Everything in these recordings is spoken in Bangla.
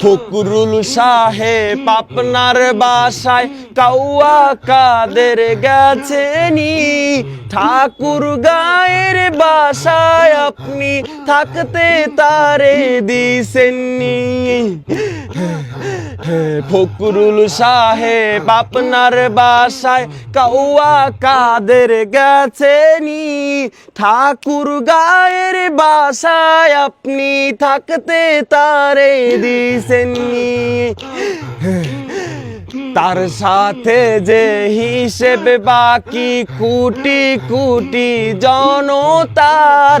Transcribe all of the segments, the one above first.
ফকরুল সাহেব আপনার বাসায় কাউয়া কাদের গেছেনি ঠাকুর গায়ের বাসায় আপনি থাকতে তারে দিছেননি ফকরুল সাহেব আপনার বাসায় কাউয়া কাদের গেছেনি? ঠাকুর গায়ের বাসায় আপনি থাকতে তারে দিছেননি। তার সাথে যে হিসেব বাকি, কুটি কুটি জনতার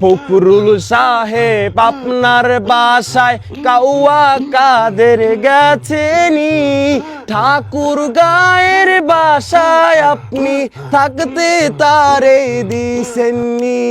ফকরুল সাহেব আপনার বাসায় কাউয়া কাদের গেছেনি? ঠাকুর গায়ের বাসায় আপনি থাকতে তারে দিছেননি।